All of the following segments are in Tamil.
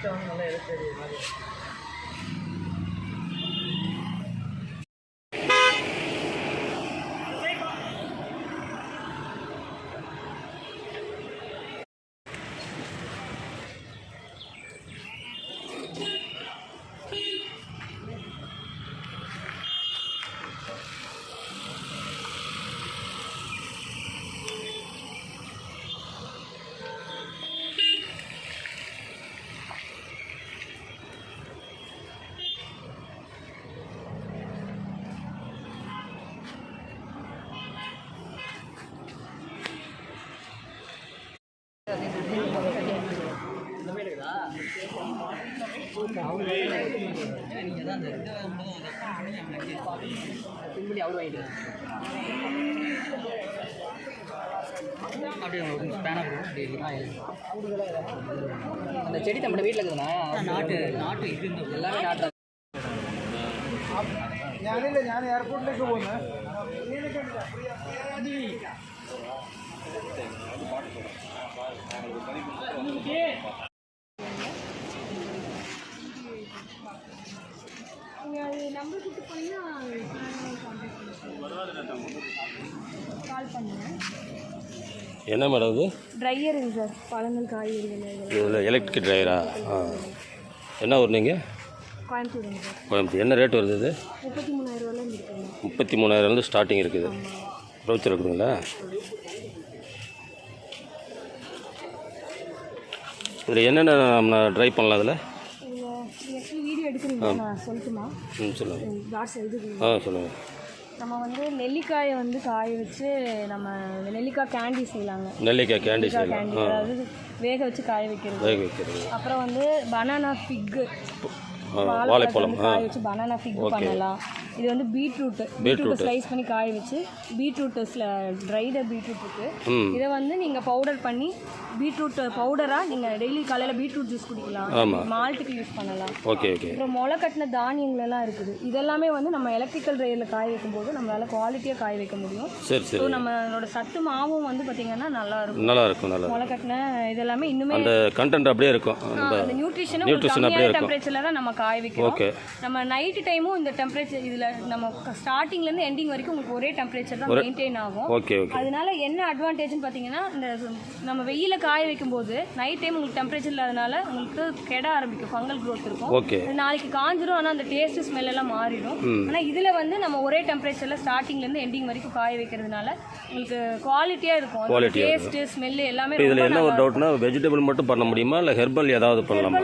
கிட்ட வந்து நல்லா எடுத்து தெரியுது மாதிரி நீங்கள் தான் அந்த இது பின்படி அவர் வாங்கிட்டு அப்படியே ஸ்பேனாக இருக்கும் அந்த செடி நம்ம வீட்டில் இருக்குதுண்ணா நாட்டு நாட்டு இது எல்லாமே நாட்டு ഞാനില്ല ഞാൻ എയർപോർട്ടിലേക്ക് പോകുന്നത് நீங்கள் நம்பர் கொடுத்து போனீங்கன்னா கால் பண்ணுங்கள் என்ன மேடம் இது? ட்ரையருங்க சார். பழங்கள் காய்கறிகள் இதில் எலக்ட்ரிக் ட்ரையரா ஆ? என்ன ஊர் நீங்கள் கோயம்புத்தூருங்க சார். கோயம்புத்தூர். என்ன ரேட் வருது இது? முப்பத்தி இருக்குங்க முப்பத்தி மூணாயிரம்லேருந்து ஸ்டார்டிங் இருக்குது. ப்ரௌச்சர் இருக்குதுங்களா? இதில் என்னென்ன நம்ம ட்ரை பண்ணலாம் அதில் எடுக்கிறீங்க நான் சொல்லட்டுமா? ம் சொல்லுங்கள் இது ஆ சொல்லுங்கள் நம்ம வந்து நெல்லிக்காயை வந்து காய வச்சு நம்ம நெல்லிக்காய் கேண்டி செய்யலாங்க. நெல்லிக்காய் கேண்டி செய்யலாம். அதாவது வேக வச்சு காய வைக்கிறது. வேக வைக்கிறது. அப்புறம் வந்து பனானா ஃபிக்கு வாழைப்பழம் காய வச்சு பனானா ஃபிக் பண்ணலாம். இது வந்து பீட்ரூட் பீட்ரூட் ஸ்லைஸ் பண்ணி காய வச்சு பீட்ரூட் ட்ரைட பீட்ரூட் இருக்கு. இதை வந்து நீங்கள் பவுடர் பண்ணி பீட்ரூட் பவுடராக நீங்கள் டெய்லி காலையில் பீட்ரூட் ஜூஸ் குடிக்கலாம். மால்ட்டுக்கு யூஸ் பண்ணலாம். ஓகே ஓகே அப்புறம் முளை கட்டின தானியங்கள் எல்லாம் இருக்குது. இதெல்லாமே வந்து நம்ம எலக்ட்ரிக்கல் ட்ரையரில் காய வைக்கும்போது நம்மளால குவாலிட்டியாக காய வைக்க முடியும். சரி சரி. நம்மளோட சத்து மாவும் வந்து பார்த்திங்கன்னா நல்லா இருக்கும். நல்லா இருக்கும் நல்லா முளை கட்டின இதெல்லாமே இன்னுமே அந்த கண்டென்ட் அப்படியே இருக்கும். நியூட்ரிஷன் nutrition அப்படியே இருக்கும். டெம்பரேச்சர்ல தான் நம்ம காய வைக்கிறோம் நம்ம நைட்டு டைமும் இந்த டெம்பரேச்சர் இதில் நம்ம ஸ்டார்டிங்ல இருந்து எண்டிங் வரைக்கும் உங்களுக்கு ஒரே டெம்பரேச்சர் தான் மெயின்டைன் ஆகும். அதனால என்ன அட்வான்டேஜ்னு பார்த்தீங்கன்னா இந்த நம்ம வெயில காய வைக்கும்போது நைட் டைம் உங்களுக்கு டெம்பரேச்சர் இல்லாதனால உங்களுக்கு கெட ஆரம்பிக்கும் ஃபங்கல் growth இருக்கும். நாளைக்கு காஞ்சிரும் ஆனால் அந்த டேஸ்ட் ஸ்மெல் எல்லாம் மாறிடும். ஆனால் இதில் வந்து நம்ம ஒரே டெம்பரேச்சரில் ஸ்டார்டிங்லேருந்து எண்டிங் வரைக்கும் காய வைக்கிறதுனால உங்களுக்கு குவாலிட்டியாக இருக்கும். டேஸ்ட்டு ஸ்மெல் எல்லாமே இதில் என்ன ஒரு டவுட்னா வெஜிடபிள் மட்டும் பண்ண முடியுமா? இல்லை ஹெர்பல் ஏதாவது பண்ணலாமா?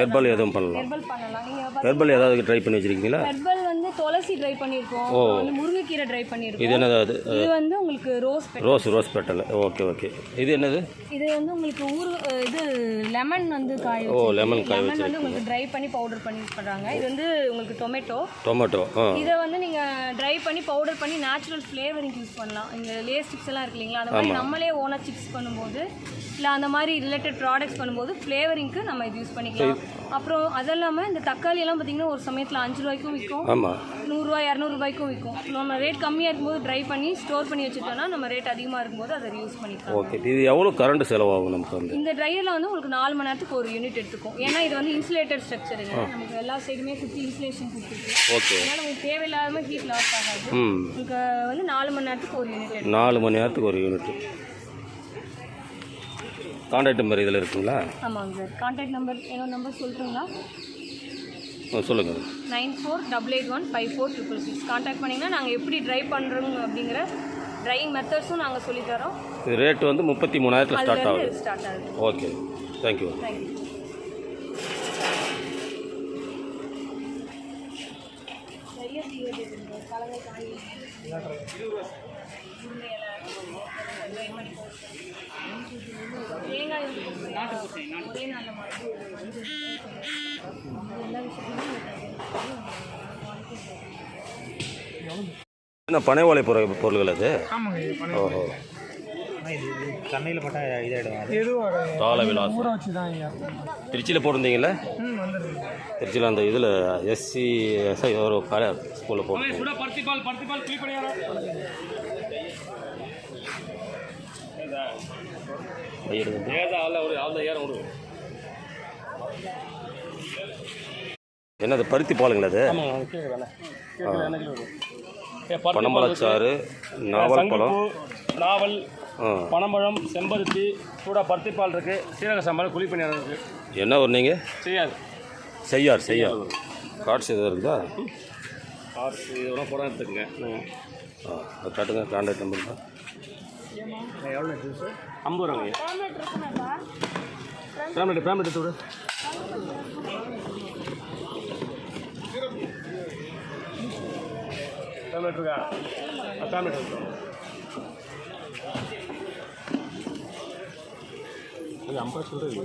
ஹெர்பல் எதுவும் பண்ணலாம். ஹெர்பல் பண்ணலாம். ஹெர்பல் ஏதாவது ட்ரை பண்ணி வச்சிருக்கீங்களா? ஹெர்பல் வந்து துளசி ட்ரை பண்ணியிருக்கோம் வந்து முருங்கைக்கீரை ட்ரை இது பண்ணியிருக்கோம் என்னது? அது இது வந்து உங்களுக்கு rose rose rose petal okay okay இது என்னது? இது வந்து உங்களுக்கு அஹ் இது லெமன் வந்து காய ஓ லெமன் காய் லெமன் வந்து உங்களுக்கு ட்ரை பண்ணி பவுடர் பண்ணி யூஸ் பண்ணுறாங்க இது வந்து உங்களுக்கு டொமேட்டோ டொமேட்டோ இதை வந்து நீங்கள் ட்ரை பண்ணி பவுடர் பண்ணி நேச்சுரல் ஃப்ளேவரிங் யூஸ் பண்ணலாம். இங்கே லேஸ் சிப்ஸ் எல்லாம் இருக்கு இல்லைங்களா? அந்த மாதிரி நம்மளே ஓனாக சிப்ஸ் பண்ணும்போது இல்லை அந்த மாதிரி ரிலேட்டட் ப்ராடக்ட்ஸ் பண்ணும்போது ஃப்ளேவரிங்க்கு நம்ம இது யூஸ் பண்ணிக்கலாம். அப்புறம் அது இல்லாமல் இந்த தக்காளி எல்லாம் பார்த்தீங்கன்னா ஒரு சமயத்தில் அஞ்சு ரூபாய்க்கும் விற்கும் நூறுரூவா இரநூறுபாய்க்கும் விற்கும் நம்ம ரேட் கம்மியாக இருக்கும்போது ட்ரை பண்ணி ஸ்டோர் பண்ணி வச்சுட்டோம்னா நம்ம ரேட் அதிகமாக இருக்கும்போது அதை யூஸ் பண்ணிக்கலாம். ஓகே இது எவ்வளோ கரண்ட் செலவாகும் நமக்கு வந்து? இந்த ட்ரையரில் வந்து உங்களுக்கு நாலு மணி நேரத்துக்கு ஒரு யூனிட் எடுத்துக்கும். ஏன்னா இது வந்து இன்சுலேட்டட் ஸ்ட்ரக்சருங்க நமக்கு எல்லா சைடுமே சுற்றி இன்சுலேஷன் கொடுத்துருக்கு ஓகே அதனால் உங்களுக்கு தேவையில்லாம ஹீட் லாஸ் ஆகாது. உங்களுக்கு வந்து நாலு மணி நேரத்துக்கு ஒரு யூனிட் நாலு மணி நேரத்துக்கு ஒரு யூனிட் கான்டாக்ட் நம்பர் இதில் இருக்குங்களா? ஆமாங்க சார். கான்டாக்ட் நம்பர் என்னோட நம்பர் சொல்கிறீங்களா ஆ, சொல்லுங்கள் nine four double eight one five four triple six. Contact பண்ணிங்கன்னா நாங்கள் எப்படி ட்ரை பண்ணுறோம் அப்படிங்கிற ட்ரையிங் மெத்தட்ஸும் நாங்கள் சொல்லித்தரோம் இது ரேட் வந்து முப்பத்தி மூணாயிரத்தில் ஸ்டார்ட் ஆகுது. ஸ்டார்ட் ஆகுது. Okay thank you thank you நிறைய இருக்குது கலவை காய் ஒரே மாதிரி எல்லா என்ன பனை ஓலை பொருள் பொருள்கள் அது? ஆமாங்க இது பண்ண ஓஹோ. இதாகிடும். தாள ஐயா. திருச்சியில் போட்டிருந்தீங்களே திருச்சியில் அந்த இதில் எஸ்சி எஸ்ஐ ஒரு கடை ஸ்கூலில் போட்டு. என்னது பருத்தி பாலுங்களா அது பனம்பழச்சாறு. நாவல் பழம். நாவல் பனம்பழம் செம்பருத்தி சூடா பருத்தி பால் இருக்கு. சீரக சாம்பார் குழிப்பணியாரம் இருக்கு. என்ன ஒரு நீங்கள் செய்யாது. செய்யார் செய்யார். கார்ட்ஸ் எதுவும் இருக்குதா காசு இதெல்லாம் கூட எடுத்துக்கங்க. ஆ. காட்டுங்க கான்டாக்ட் நம்பர் தான். ஐம்பது ரூபாங்க ஃபேமிலி ஃபேமிலி எடுத்து விடு. ஃபேமிலி இருக்கா? ஃபேமிலி இருக்கு. அது ஐம்பது சொல்கிறது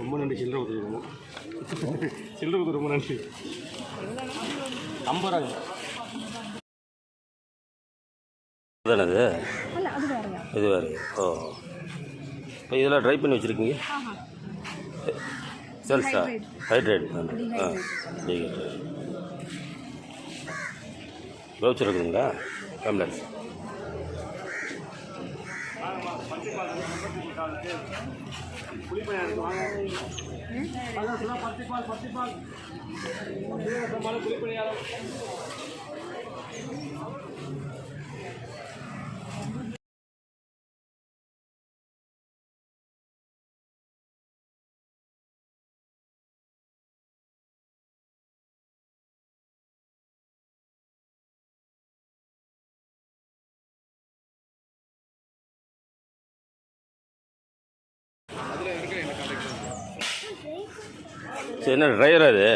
ரொம்ப நன்றி சில்லறை கொடுத்துருக்கோம் சில்லறை கொடுத்து ரொம்ப நன்றி. ஐம்பது ரூபாய். தானே இது அது இது வேறு ஓ. இப்போ இதெல்லாம் ட்ரை பண்ணி வச்சுருக்கீங்க? சேல்ஸா ஹைட்ரேட் ஆ டீஹைட்ரேட் ப்ரௌச்சர் இருக்குதுங்களா? டம்ளர் சரி என்ன டிரைவரா இது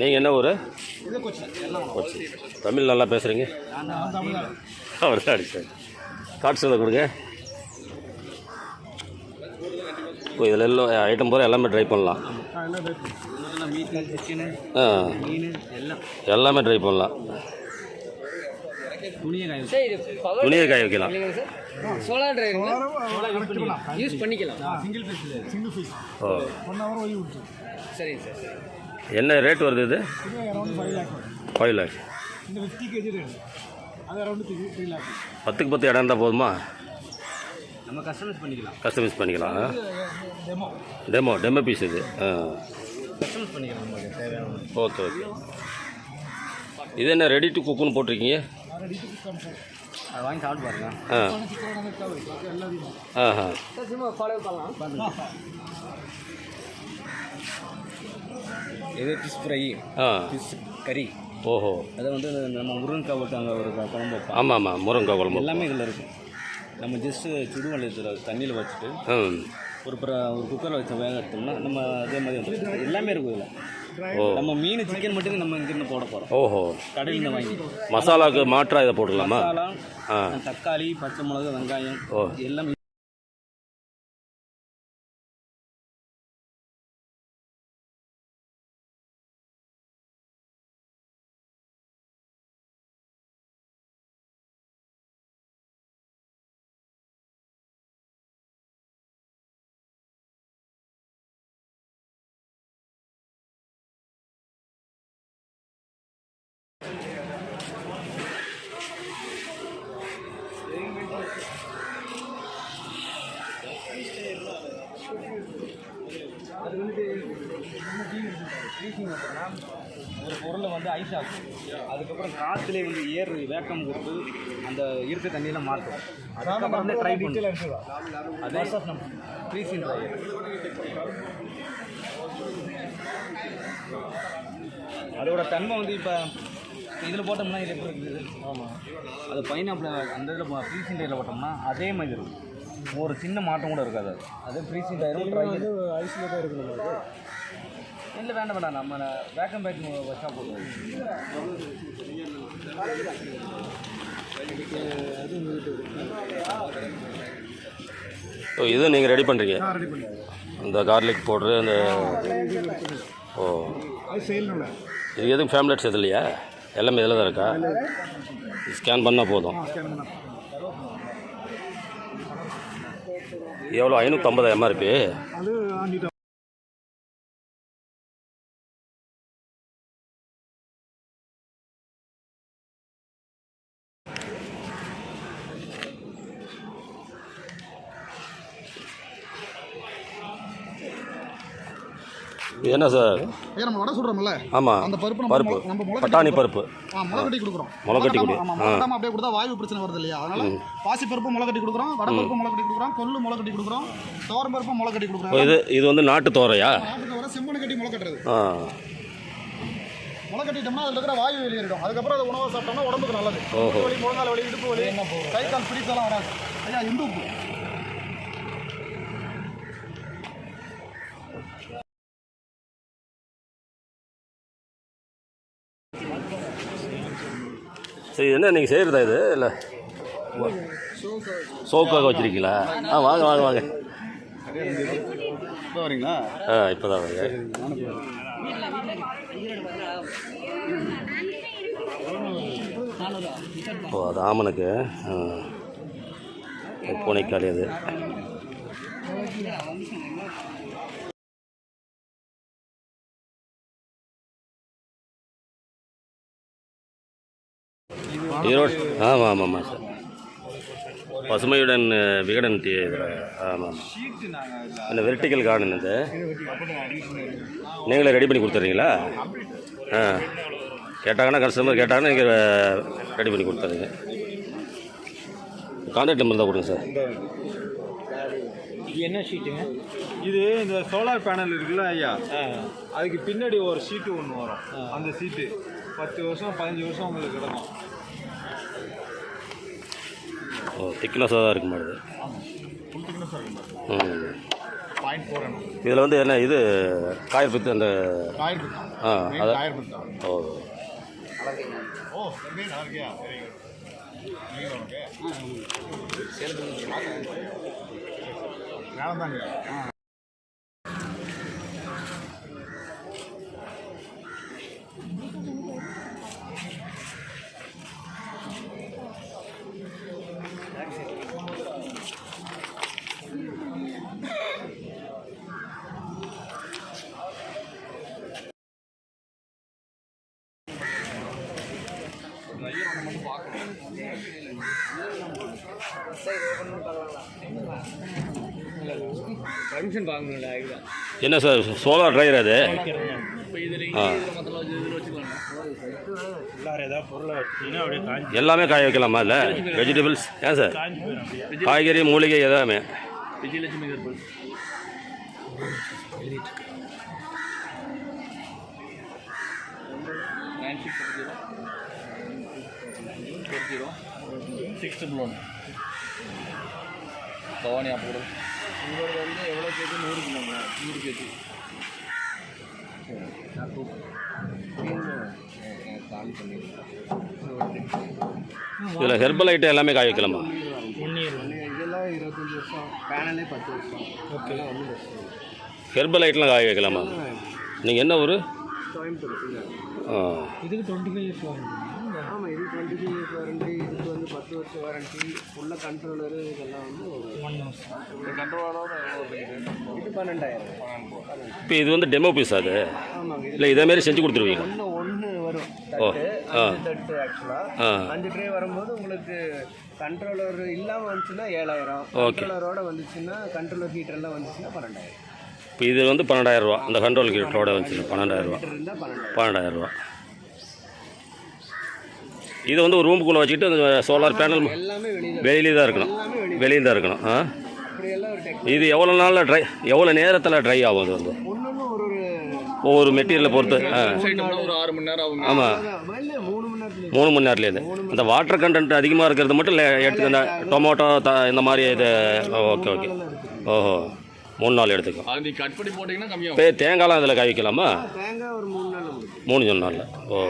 நீங்கள் என்ன ஊர்? கொச்சி தமிழ் நல்லா பேசுகிறீங்க அவர் அடிச்சார் எதாவது கொடுங்க. இப்போ இதில் எல்லாம் ஐட்டம் பூரா எல்லாமே ட்ரை பண்ணலாம். ஆ எல்லாமே ட்ரை பண்ணலாம். துணியை காய வைக்கலாம். சோலார் டிரைவர் யூஸ் பண்ணிக்கலாம். சிங்கிள் பீஸ் சிங்கிள் ஃபீஸ் ஓ. ஒன் ஹவர் ஒய் விட்டு சரிங்க சார். என்ன ரேட் வருது இது? ஃபைவ் லேக் பத்துக்கு பத்து இடம் இருந்தால் போதுமா? நம்ம கஸ்டமைஸ் பண்ணிக்கலாம். கஸ்டமைஸ் பண்ணிக்கலாம். டெமோ டெமோ டெமோ பீஸ் இது. ஆ. கஸ்டமைஸ் பண்ணிக்கலாம் நமக்கு தேவையான ஓகே ஓகே இது என்ன ரெடி டு குக்குன்னு போட்டிருக்கீங்க? வாங்கி சாப்பிட்டு பாருங்க இது ஃபிஷ் ஃப்ரை ஆ. ஃபிஷ் கறி ஓஹோ. அதை வந்து நம்ம முருங்கக்காய் அங்கே ஒரு குழம்பு ஆமாம் ஆமாம் முருங்கக்காய் குழம்பு எல்லாமே இதில் இருக்கும். நம்ம ஜஸ்ட்டு சுடுவல் இதில் தண்ணியில் வச்சுட்டு ஒரு ஒரு குக்கரில் வச்சு வேக எடுத்தோம்னா நம்ம அதே மாதிரி வந்துடும் எல்லாமே இருக்கும் இதில். நம்ம மீன் சிக்கன் மட்டும் நம்ம இங்கிருந்து போட போகிறோம் ஓஹோ. கடையில் வாங்கி. மசாலாவுக்கு மாற்றா இதை போட்டுக்கலாமா? மசாலா தக்காளி பச்சை மிளகு வெங்காயம் ஓ எல்லாம் ஒரு பொருளை வந்து ஐஸ் ஆகும் அதுக்கப்புறம் காற்றுலேயே வந்து ஏர் வேக்கம் கொடுத்து அந்த இருக்க தண்ணியில் மாற்றும். அதுக்கப்புறம் வந்து ட்ரை பண்ணி. அதே ஃப்ரீசிங் ட்ரையர் அதோட தன்மை வந்து இப்போ இதில் போட்டோம்னா இது எப்படி இருக்குது? ஆமாம் அது பைனாப்பிள் அந்த இதில் ஃப்ரீசிங் போட்டோம்னா அதே மாதிரி இருக்கும். ஒரு சின்ன மாற்றம் கூட இருக்காது அது. அதே ஃப்ரீசிங் ஐஸில் தான் இருக்கணும் அது. இல்லை வேண்டாம் வேண்டாம். நம்ம வேக்கம் பேக் வச்சா போதும். ஓ இது நீங்கள் ரெடி பண்ணுறீங்க இந்த கார்லிக் பவுட்ரு அந்த ஓ. இது எதுவும் ஃபேம்லெட்ஸ் எது இல்லையா எல்லாமே இதில் தான் இருக்கா? ஸ்கேன் பண்ணால் போதும். எவ்வளோ? ஐநூற்றம்பது எம்ஆர்பி இது என்ன சார்? ஐயா நம்ம வடை சுடுறோம்ல. ஆமாம் அந்த பருப்பு நம்ம பருப்பு. நம்ம பட்டாணி பருப்பு. ஆ முளை கட்டி கொடுக்குறோம். முளை கட்டி கொடு. ஆமாம் அப்படியே கொடுத்தா வாயு பிரச்சனை வருது இல்லையா? அதனால பாசி பருப்பு முளை கட்டி கொடுக்குறோம் வடை பருப்பு முளை கட்டி கொடுக்குறோம் கொள்ளு முளை கட்டி கொடுக்குறோம் தோரம் பருப்பு முளை கட்டி கொடுக்குறோம். இது இது வந்து நாட்டு தோரையா நாட்டுக்கு வர செம்மண் கட்டி முளை கட்டுறது. ஆ. முளை கட்டிட்டோம்னா அதில் இருக்கிற வாயு வெளியேறிடும். அதுக்கப்புறம் அதை உணவை சாப்பிட்டோம்னா உடம்புக்கு நல்லது. வலி முழங்கால் வலி இடுப்பு வலி கை கால் பிடித்தெல்லாம் வராது. ஐயா இந்து சரி என்ன நீங்கள் செய்கிறதா இது? இல்லை. சோக்காக வச்சுருக்கீங்களா? ஆ வாங்க வாங்க வாங்க. வரீங்களா? ஆ இப்போ தான் வாங்க ஓ அது ஆமனுக்கு? பூனைக்காளி அது ஈரோடு. ஆமாம் ஆமாம் ஆமாம் சார். பசுமையுடன் விகடன் டீ இதில். ஆமாம் ஆமாம் அந்த வெர்டிக்கல் கார்டன் இது நீங்களே ரெடி பண்ணி கொடுத்துறீங்களா? ஆ. கேட்டாங்கன்னா கஸ்டமர் கேட்டாங்கன்னா நீங்கள் ரெடி பண்ணி கொடுத்துறீங்க. கான்டாக்ட் நம்பர் தான் கொடுங்க சார். இது என்ன ஷீட்டுங்க இது இந்த சோலார் பேனல் இருக்குல்ல ஐயா? அதுக்கு பின்னாடி ஒரு சீட்டு ஒன்று வரும். அந்த சீட்டு பத்து வருஷம் பதினஞ்சு வருஷம் உங்களுக்கு கிடக்கும். ஓ திக்னஸாக தான் இருக்கு மாடுது இதில் வந்து என்ன இது காயர் பித்து அந்த ஆ ஓ. ஓ நல்லா இருக்கியா வெரி குட் பர்மிஷன் பார்க்கணும்ல இதுதான் என்ன சார் சோலார் ட்ரையர் அது? எல்லாமே காய வைக்கலாமா இல்லை வெஜிடபிள்ஸ் ஏன் சார்? காய்கறி மூலிகை எல்லாமே. விஜயலட்சுமி நைன் சிக்ஸ் பவானி அப்போ உங்களோட வந்து எவ்வளோ கேஜி? நூறு கிலோங்க நூறு கேஜி. கால் பண்ணிடுறேன் இதில் ஹெர்பல் ஐட்டம் எல்லாமே காய வைக்கலாமா? இதெல்லாம் இருபத்தஞ்சி வருஷம். பேனலே பத்து வருஷம். ஓகே. ஒன்றும் ஹெர்பல் ஐட்டம்லாம் காய வைக்கலாமா? நீங்கள் என்ன ஊர்? கோயம்புத்தூர். இதுக்கு டுவெண்ட்டி ஃபைவ் இயர்ஸ் ஆமாம் இது டுவெண்ட்டி ஃபைவ் இயர்ஸ் வாரண்டி பத்து வருஷம் வாரண்டி ஃபுல்லாக கண்ட்ரோலரு இதெல்லாம் வந்து ஒரு கண்ட்ரோலரோட இது பன்னெண்டாயிரம். இப்போ இது வந்து டெமோ பீஸ் அது? ஆமாங்க இது இல்லை இதேமாரி செஞ்சு கொடுத்துருவீங்க ஒன்று ஒன்று வரும். ஓ தட்டு ஆக்சுவலாக அஞ்சு ட்ரே வரும்போது உங்களுக்கு கண்ட்ரோலர் இல்லாமல் வந்துச்சுன்னா ஏழாயிரம். கண்ட்ரோலரோட வந்துச்சுன்னா கண்ட்ரோலர் ஹீட்டர்லாம் வந்துச்சுன்னா பன்னெண்டாயிரம். இப்போ இது வந்து பன்னெண்டாயிரரூவா அந்த கண்ட்ரோல் கிட்டோட வந்துச்சு பன்னெண்டாயிரரூவா ஹீட்டர் பன்னெண்டாயிரரூவா இது வந்து ஒரு ரூமுக்குள்ளே வச்சுக்கிட்டு அந்த சோலார் பேனல் எல்லாமே வெளியில் வெளியிலே தான் இருக்கணும். வெளியில் தான் இருக்கணும். ஆ? இது எவ்வளோ நாளில் ட்ரை எவ்வளோ நேரத்தில் ட்ரை ஆகும் அது வந்து? ஒவ்வொரு மெட்டீரியலை பொறுத்து ஆ. ஒரு ஆறு மணி நேரம் ஆகும். ஆமாம் இல்லை மூணு மணி நேரத்தில் மூணு மணி நேரத்துலேருந்து இந்த வாட்டர் கண்டென்ட் அதிகமாக இருக்கிறது மட்டும் இல்லை எடுத்து இந்த டொமேட்டோ த இந்த மாதிரி இது ஓகே ஓகே ஓஹோ. மூணு நாள் எடுத்துக்கும் அது நீ கட் பண்ணி போட்டிங்கன்னா கம்மியாகும். இப்போ தேங்காய்லாம் அதில் காய் வைக்கலாமா தேங்காய் ஒரு மூணு நாள் மூணு மூணு நாளில். ஓ.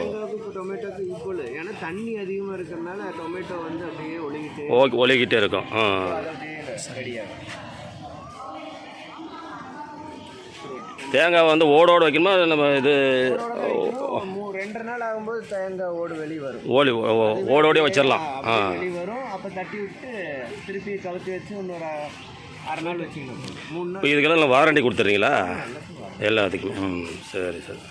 டொமேட்டோக்கு ஈக்குவல் ஏன்னா தண்ணி அதிகமாக இருக்கிறதுனால டொமேட்டோ வந்து அப்படியே ஒழுகிட்டு ஓகே ஒழுகிட்டே இருக்கும். ஆ. தேங்காய் வந்து ஓடோட வைக்கணுமா? நம்ம இது மூ- ரெண்டரை நாள் ஆகும்போது தேங்காய் ஓடு வெளியே வரும். ஓலி ஓ- ஓடோடயே வச்சிடலாம். ஆ. வெளியே வரும். அப்போ தட்டி விட்டு திருப்பி கவுத்தி வச்சு இன்னொரு அரை நாள் வச்சுக்கணும். மூணு இப்போ இதுக்கெல்லாம் வாரண்டி கொடுத்துட்றீங்களா? எல்லாத்துக்கும். ம் சரி சரி.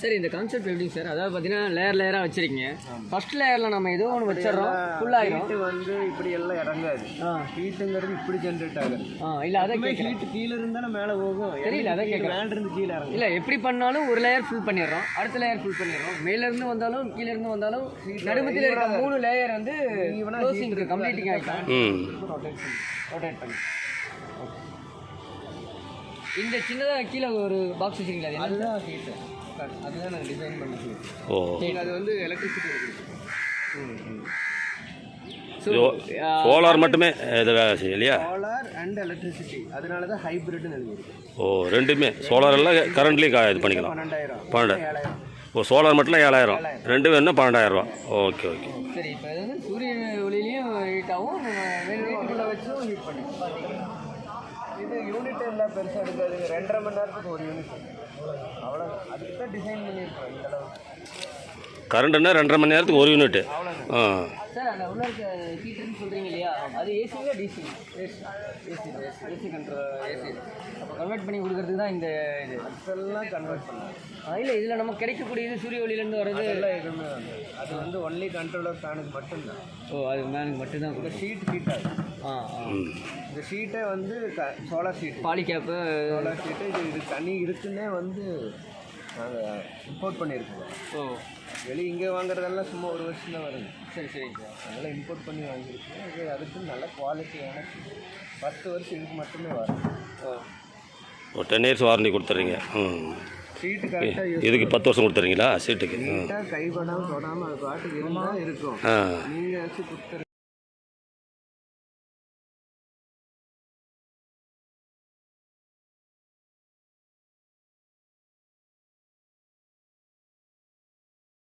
சார் இந்த கான்செப்ட் எப்படி சார் அதாவது பார்த்தீங்கன்னா லேயர் லேயராக வச்சிருக்கீங்க. ஃபர்ஸ்ட் லேயரில் நம்ம ஏதோ ஒன்று வச்சிடுறோம் ஃபுல்லாகிடும் ஹீட்டு வந்து இப்படி எல்லாம் இறங்காது. ஆ. ஹீட்டுங்கிறது இப்படி ஜென்ரேட் ஆகுது. ஆ இல்லை அதை ஹீட்டு கீழே இருந்தாலும் மேலே போகும். தெரியல அதை கேட்குறேன் மேல இருந்து கீழே இறங்கும். இல்லை எப்படி பண்ணாலும் ஒரு லேயர் ஃபுல் பண்ணிடுறோம் அடுத்த லேயர் ஃபுல் பண்ணிடுறோம். மேலேருந்து வந்தாலும் கீழே இருந்து வந்தாலும் நடுமத்தில் இருக்க மூணு லேயர் வந்து க்ளோசிங்க்கு கம்ப்ளீட்டிங் ஆகிட்டோம் ம். ரொட்டேட் பண்ணி இந்த சின்னதாக கீழே ஒரு பாக்ஸ் வச்சிருக்கீங்களா அது? என்ன? அதுதான் ஹீட்டு அதுதான் நாங்கள் டிசைன் பண்ணி ஹீட் ஓ. அது வந்து எலக்ட்ரிசிட்டி So, சோலார் மட்டுமே இல்லையா? சோலார் அண்ட் எலக்ட்ரிசிட்டி அதனால தான் ஹைப்ரிட்னு எழுதியிருக்கு ஓ ரெண்டுமே. சோலார் எல்லாம் கரண்ட்லேயும் இது பண்ணிக்கலாம். பன்னெண்டாயிரம். ஓ சோலார் மட்டும் ஏழாயிரம். ரெண்டு வேணும்னா பன்னெண்டாயிரம் ரூபா. Okay okay. சரி இப்போ சூரிய ஒளியிலையும் ஹீட் ஆகும் நம்ம வீட்டுக்குள்ளே வச்சும் ஹீட் பண்ணிக்கலாம். இது யூனிட் எல்லாம் பெருசாக எடுக்காதுங்க. ரெண்டரை மணி நேரத்துக்கு ஒரு யூனிட் அவ்வளோ டிசைன் பண்ணியிருக்கோம் இந்த அளவுக்கு. கரண்ட்டுன்னா ரெண்டரை மணி நேரத்துக்கு ஒரு யூனிட்டு ஆ. சார் அந்த உள்ள இருக்க ஹீட்டர்னு சொல்கிறீங்க இல்லையா? அது ஏசிங்களா DC AC AC AC control AC அப்போ கன்வெர்ட் பண்ணி கொடுக்கறதுக்கு தான் இந்த இது. அதெல்லாம் கன்வெர்ட் பண்ணலாம். இல்லை இதில் நமக்கு கிடைக்கக்கூடியது சூரிய ஒளியிலேருந்து வர்றது. அதெல்லாம் எதுவுமே வந்து அது வந்து ஒன்லி கண்ட்ரோலர் ஃபேனுக்கு மட்டும்தான். ஓ அது மேனுக்கு மட்டும்தான் இந்த கொடுக்கும் ஷீட் ஹீட் ஆகும் ஆ இந்த ஷீட்டே வந்து solar sheet poly gap solar sheet இது இது தனி இருக்குன்னே வந்து நாங்கள் இம்போர்ட் பண்ணியிருக்கோம். ஓ. வெளியே இங்கே வாங்குறதெல்லாம் சும்மா ஒரு வருஷம் தான் வருது. சரி சரிங்க சார். அதெல்லாம் இம்போர்ட் பண்ணி வாங்கியிருக்கோம். இது அதுக்கு நல்ல குவாலிட்டியான பத்து வருஷம் இதுக்கு மட்டுமே வரும். ஒரு டென் இயர்ஸ் வாரண்டி கொடுத்துட்றீங்க ம். ஷீட்டு கரெக்டாக இதுக்கு பத்து வருஷம் கொடுத்துறீங்களா? சீட்டுக்கு கை பண்ணாமல் தொடாமல் அது பாட்டுக்கு இருந்தால் இருக்கும். நீங்கள் வச்சு கொடுத்துரு